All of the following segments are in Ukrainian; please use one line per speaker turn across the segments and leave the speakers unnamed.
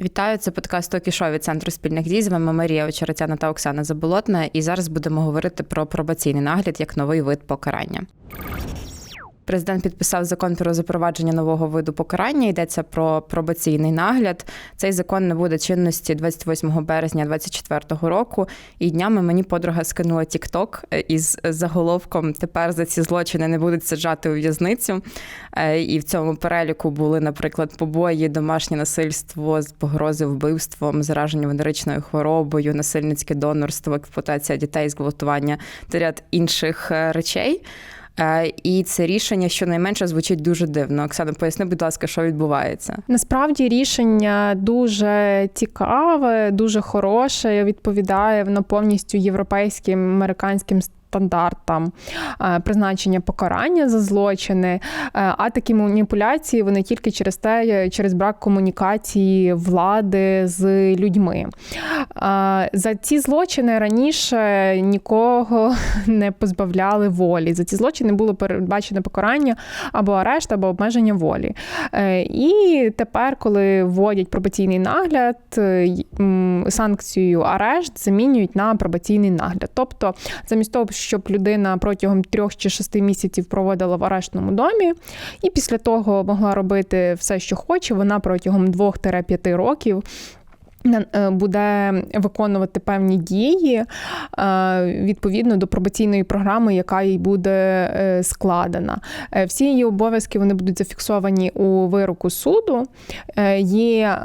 Вітаю, це подкаст «Токі Шоу» від центру спільних дій. З вами Марія Очеретяна та Оксана Заболотна. І зараз будемо говорити про пробаційний нагляд як новий вид покарання. Президент підписав закон про запровадження нового виду покарання. Йдеться про пробаційний нагляд. Цей закон набуде чинності 28 березня 2024 року. І днями мені подруга скинула TikTok із заголовком Тепер за ці злочини не будуть саджати у в'язницю. Е, І в цьому переліку були, наприклад, побої, домашнє насильство з погрози вбивством, зараження венеричною хворобою, насильницьке донорство, експлуатація дітей, зґвалтування та ряд інших е, речей. Е, І це рішення щонайменше звучить дуже дивно. Оксана, поясни, будь ласка, що відбувається.
Насправді рішення дуже цікаве, дуже хороше. Відповідає воно повністю європейським американським е, призначення покарання за злочини. Е, А такі маніпуляції вони тільки через те, через брак комунікації влади з людьми. Е, За ці злочини раніше нікого не позбавляли волі. За ці злочини було передбачено покарання або арешт, або обмеження волі. Е, І тепер, коли вводять пробаційний нагляд, е, санкцію арешт замінюють на пробаційний нагляд. Тобто, замість того, щоб людина протягом трьох чи шести місяців проводила в арештному домі, і після того могла робити все, що хоче, вона протягом 2-5 років. е, Буде виконувати певні дії е, відповідно до пробаційної програми, яка їй буде е, складена. Всі її обов'язки вони будуть зафіксовані у вироку суду. Є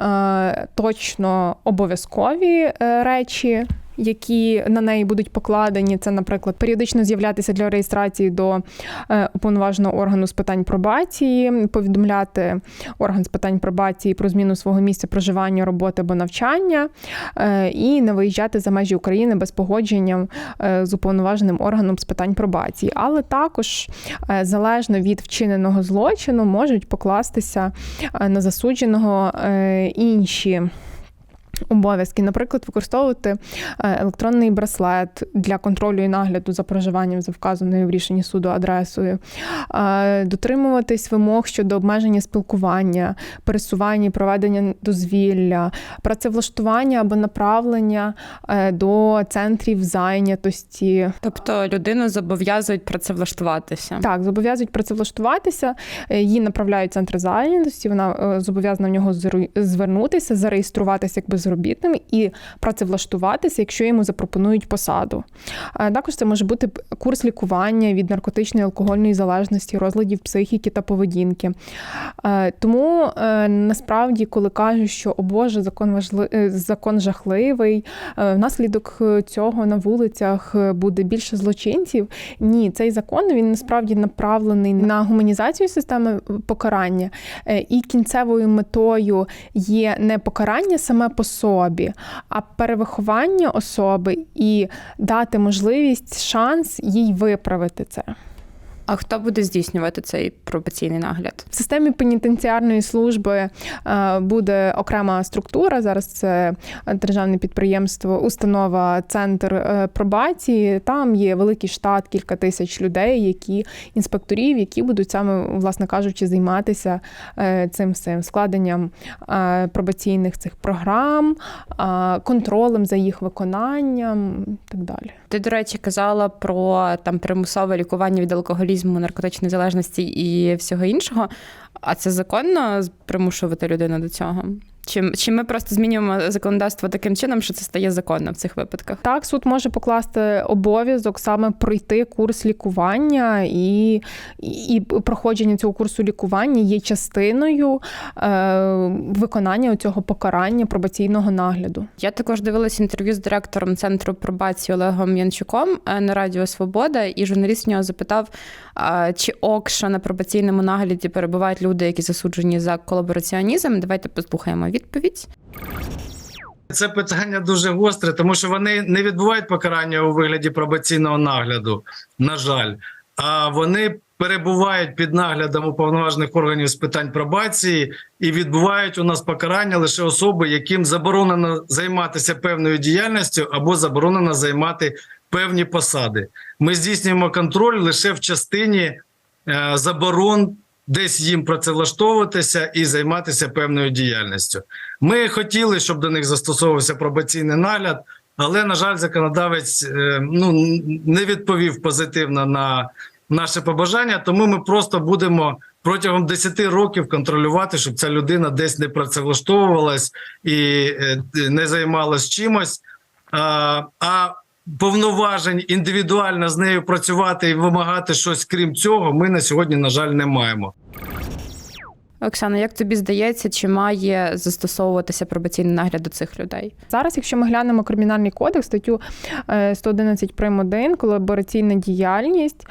точно обов'язкові речі. Які на неї будуть покладені, це, наприклад, періодично з'являтися для реєстрації до е, уповноваженого органу з питань пробації, повідомляти орган з питань пробації про зміну свого місця проживання, роботи або навчання, е, і не виїжджати за межі України без погодження е, з уповноваженим органом з питань пробації. Але також залежно від вчиненого злочину можуть покластися на засудженого інші. Обов'язки, наприклад, використовувати е, електронний браслет для контролю і нагляду за проживанням за вказаною в рішенні суду адресою, е, дотримуватись вимог щодо обмеження спілкування, пересування, і проведення дозвілля, працевлаштування або направлення е, до центрів зайнятості.
Тобто людину зобов'язують працевлаштуватися.
Так, зобов'язують працевлаштуватися, її направляють в центр зайнятості, вона зобов'язана в нього звернутися, зареєструватися як безробітним і працевлаштуватися, якщо йому запропонують посаду. Е, Також це може бути курс лікування від наркотичної алкогольної залежності, розладів психіки та поведінки. Е, Тому е, насправді, коли кажуть, що о Боже, закон важли... закон жахливий, внаслідок цього на вулицях буде більше злочинців. Ні, цей закон він насправді направлений на гуманізацію системи покарання, і кінцевою метою є не покарання саме по собі, а перевиховання особи і дати можливість шанс їй виправити це.
А хто буде здійснювати цей пробаційний нагляд?
В системі пенітенціарної служби е, буде окрема структура. Зараз це державне підприємство, установа, центр е, пробації. Там є великий штат, кілька тисяч людей, які інспекторів, які будуть саме, власне кажучи, займатися е, цим всім складенням пробаційних цих програм, контролем за їх виконанням і так далі.
Ти, до речі, казала про там примусове лікування від алкоголізму, наркотичної залежності і всього іншого. А це законно примушувати людину до цього? Чи, чи ми просто змінюємо законодавство таким чином, що це стає законно в цих випадках?
Так, суд може покласти обов'язок саме пройти курс лікування, і, і, і проходження цього курсу лікування є частиною е, виконання цього покарання пробаційного нагляду.
Я також дивилася інтерв'ю з директором центру пробації Олегом Янчуком е, на Радіо Свобода, і журналіст в нього запитав, чи ок, що на пробаційному нагляді перебувають люди, які засуджені за колабораціонізм. Давайте послухаємо відповідь.
Це питання дуже гостре, тому що вони не відбувають покарання у вигляді пробаційного нагляду, на жаль, а вони перебувають під наглядом уповноважених органів з питань пробації і відбувають у нас покарання лише особи, яким заборонено займатися певною діяльністю або заборонено займати певні посади. Ми здійснюємо контроль лише в частині е, заборон десь їм працевлаштовуватися і займатися певною діяльністю. Ми хотіли, щоб до них застосовувався пробаційний нагляд, але, на жаль, законодавець е, ну, не відповів позитивно на наше побажання, тому ми просто будемо протягом 10 років контролювати, щоб ця людина десь не працевлаштовувалась і е, не займалась чимось. А, а повноважень індивідуально з нею працювати і вимагати щось крім цього, ми на сьогодні, на жаль, не маємо.
Оксана, як тобі здається, чи має застосовуватися пробаційний нагляд до цих людей?
Зараз, якщо ми глянемо кримінальний кодекс, статтю е, 111 прим. 1, колабораційна діяльність,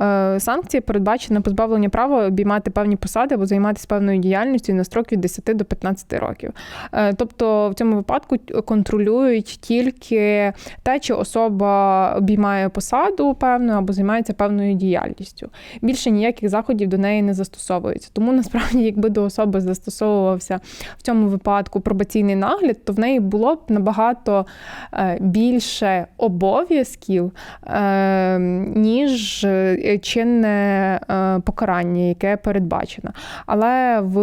е, санкції передбачено позбавлення права обіймати певні посади або займатися певною діяльністю на строк від 10 до 15 років. Е, Тобто в цьому випадку контролюють тільки те, чи особа обіймає посаду певну або займається певною діяльністю. Більше ніяких заходів до неї не застосовується. Тому насправді, якби до особи застосовувався в цьому випадку пробаційний нагляд, то в неї було б набагато е, більше обов'язків, е, ніж е, чинне покарання, яке передбачено. Але в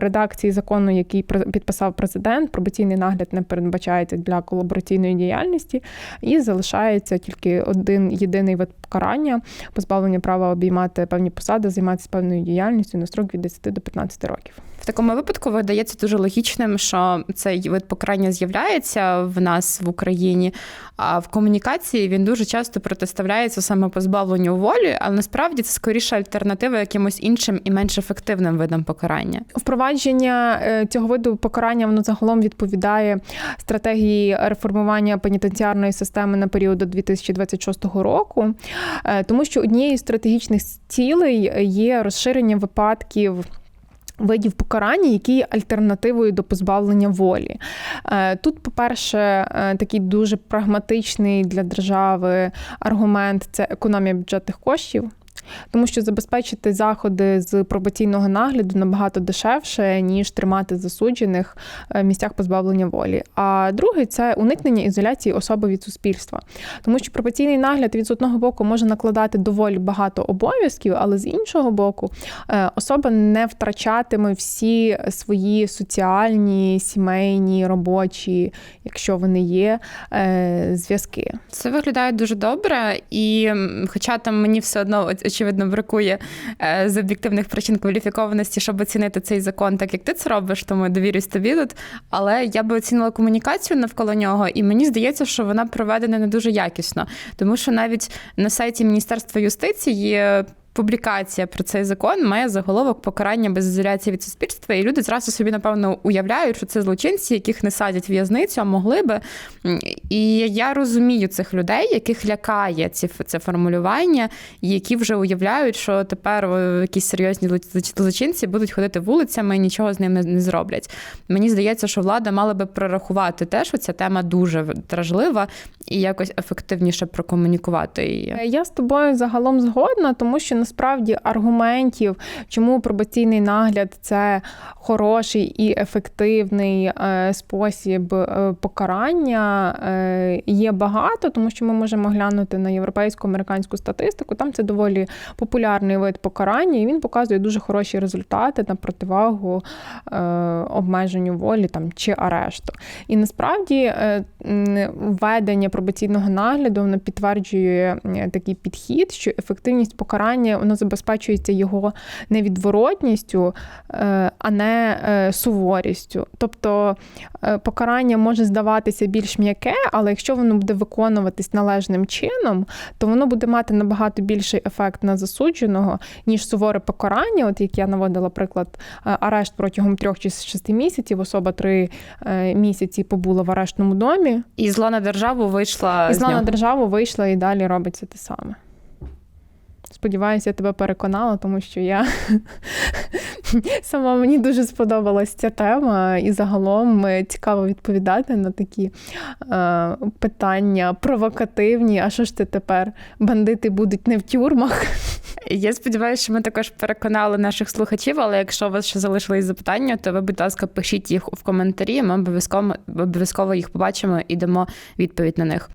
редакції закону, який підписав президент, пробаційний нагляд не передбачається для колабораційної діяльності і залишається тільки один єдиний вид покарання позбавлення права обіймати певні посади, займатися певною діяльністю на строк від 10 до 15 років.
В такому випадку видається дуже логічним, що цей вид покарання з'являється в нас в Україні, а в комунікації він дуже часто протиставляється саме позбавленню волі, але насправді це скоріше альтернатива якимось іншим і менш ефективним видам покарання.
Впровадження е, цього виду покарання воно загалом відповідає стратегії реформування пенітенціарної системи на період до 2026 року, Е, тому що однією з стратегічних цілей є розширення випадків. Видів покарання, які є альтернативою до позбавлення волі. Е, Тут, по-перше, е, такий дуже прагматичний для держави аргумент це економія бюджетних коштів. Тому що забезпечити заходи з пробаційного нагляду набагато дешевше, ніж тримати засуджених е, в місцях позбавлення волі. А другий це уникнення ізоляції особи від суспільства. Тому що пробаційний нагляд від з одного боку може накладати доволі багато обов'язків, але з іншого боку, е, особа не втрачатиме всі свої соціальні, сімейні, робочі, якщо вони є, е, зв'язки.
Це виглядає дуже добре, і хоча там мені все одно очевидно бракує е, з об'єктивних причин кваліфікованості, щоб оцінити цей закон, так як ти це робиш, тому довірюсь тобі тут. Але я би оцінила комунікацію навколо нього, і мені здається, що вона проведена не дуже якісно, тому що навіть на сайті Міністерства юстиції. Публікація про цей закон має заголовок покарання без ізоляції від суспільства, і люди зразу собі напевно уявляють, що це злочинці, яких не садять в'язницю, а могли би. І я розумію цих людей, яких лякає ці це формулювання, які вже уявляють, що тепер якісь серйозні злочинці будуть ходити вулицями і нічого з ним не, зроблять. Мені здається, що влада мала би прорахувати те, що ця тема дуже дражлива і якось ефективніше прокомунікувати її.
Е, Я з тобою загалом згодна, тому що насправді аргументів, чому пробаційний нагляд це хороший і ефективний е, спосіб е, покарання, е, є багато, тому що ми можемо глянути на європейську американську статистику. Там це доволі популярний вид покарання, і він показує дуже хороші результати на противагу обмеженню волі там чи арешту. І насправді введення пробаційного нагляду воно підтверджує такий підхід, що ефективність покарання воно забезпечується його невідворотністю, е, а не е, суворістю. Тобто е, покарання може здаватися більш м'яке, але якщо воно буде виконуватись належним чином, то воно буде мати набагато більший ефект на засудженого, ніж суворе покарання, от як я наводила приклад, арешт протягом трьох чи шести місяців, особа три місяці побула в арештному домі,
І зла на державу вийшла
і
з
зла на державу вийшла і далі робиться те саме. Сподіваюся, я тебе переконала, тому що я сама мені дуже сподобалась ця тема, і загалом е, цікаво відповідати на такі е, питання провокативні. А що ж ти тепер? Бандити будуть не в тюрмах?
Я сподіваюся, що ми також переконали наших слухачів, але якщо у вас ще залишились запитання, то ви, будь ласка, пишіть їх в коментарі. Ми обов'язково обов'язково їх побачимо і дамо відповідь на них.